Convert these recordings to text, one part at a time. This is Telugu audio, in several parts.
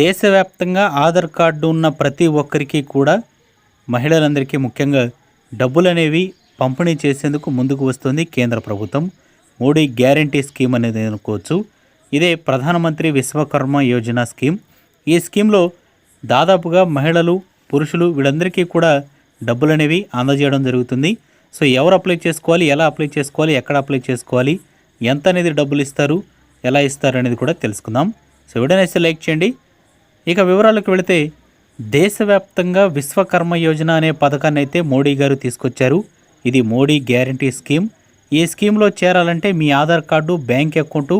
దేశవ్యాప్తంగా ఆధార్ కార్డు ఉన్న ప్రతి ఒక్కరికి కూడా మహిళలందరికీ ముఖ్యంగా డబ్బులు అనేవి పంపిణీ చేసేందుకు ముందుకు వస్తుంది కేంద్ర ప్రభుత్వం. మోడీ గ్యారంటీ స్కీమ్ అనేది అనుకోవచ్చు. ఇదే ప్రధానమంత్రి విశ్వకర్మ యోజన స్కీమ్. ఈ స్కీమ్లో దాదాపుగా మహిళలు పురుషులు వీళ్ళందరికీ కూడా డబ్బులు అనేవి అందజేయడం జరుగుతుంది. సో ఎవరు అప్లై చేసుకోవాలి ఎలా అప్లై చేసుకోవాలి ఎక్కడ అప్లై చేసుకోవాలి ఎంత అనేది డబ్బులు ఇస్తారు ఎలా ఇస్తారు అనేది కూడా తెలుసుకుందాం. సో వీడియోని లైక్ చేయండి. ఇక వివరాలకు వెళితే దేశవ్యాప్తంగా విశ్వకర్మ యోజన అనే పథకాన్ని అయితే మోడీ గారు తీసుకొచ్చారు. ఇది మోడీ గ్యారంటీ స్కీమ్. ఈ స్కీమ్లో చేరాలంటే మీ ఆధార్ కార్డు బ్యాంక్ అకౌంటు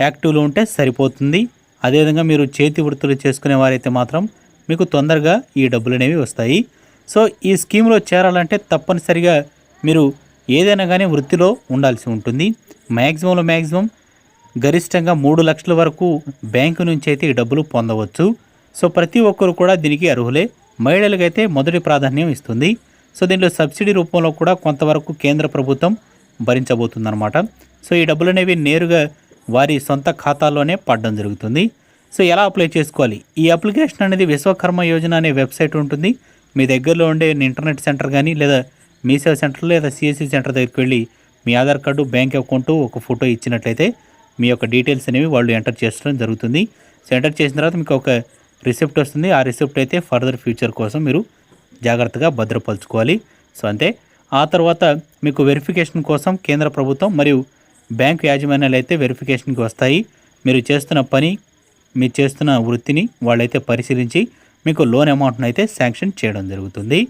యాక్టివ్లో ఉంటే సరిపోతుంది. అదేవిధంగా మీరు చేతి వృత్తులు చేసుకునే వారైతే మాత్రం మీకు తొందరగా ఈ డబ్బులు అనేవి వస్తాయి. సో ఈ స్కీమ్లో చేరాలంటే తప్పనిసరిగా మీరు ఏదైనా కానీ వృత్తిలో ఉండాల్సి ఉంటుంది. మ్యాక్సిమంలో మ్యాక్సిమం గరిష్టంగా మూడు లక్షల వరకు బ్యాంకు నుంచి అయితే ఈ డబ్బులు పొందవచ్చు. సో ప్రతి ఒక్కరు కూడా దీనికి అర్హులే. మహిళలకైతే మొదటి ప్రాధాన్యం ఇస్తుంది. సో దీనిలో సబ్సిడీ రూపంలో కూడా కొంతవరకు కేంద్ర ప్రభుత్వం భరించబోతుందన్నమాట. సో ఈ డబ్బులు అనేవి నేరుగా వారి సొంత ఖాతాల్లోనే పడడం జరుగుతుంది. సో ఎలా అప్లై చేసుకోవాలి? ఈ అప్లికేషన్ అనేది విశ్వకర్మ యోజన అనే వెబ్సైట్ ఉంటుంది. మీ దగ్గరలో ఉండే ఇంటర్నెట్ సెంటర్ కానీ లేదా మీ సేవ సెంటర్ లేదా సిఎస్సి సెంటర్ దగ్గరికి వెళ్ళి మీ ఆధార్ కార్డు బ్యాంక్ అకౌంట్ ఒక ఫోటో ఇచ్చినట్లయితే మీ యొక్క డీటెయిల్స్ అనేవి వాళ్ళు ఎంటర్ చేసడం జరుగుతుంది. సో ఎంటర్ చేసిన తర్వాత మీకు ఒక రిసిప్ట్ వస్తుంది. ఆ రిసిప్ట్ అయితే ఫర్దర్ ఫ్యూచర్ కోసం మీరు జాగ్రత్తగా భద్రపరచుకోవాలి. సో అంతే. ఆ తర్వాత మీకు వెరిఫికేషన్ కోసం కేంద్ర ప్రభుత్వం మరియు బ్యాంకు యాజమాన్యాలు అయితే వెరిఫికేషన్కి వస్తాయి. మీరు చేస్తున్న పని మీరు చేస్తున్న వృత్తిని వాళ్ళైతే పరిశీలించి మీకు లోన్ అమౌంట్ని అయితే శాంక్షన్ చేయడం జరుగుతుంది.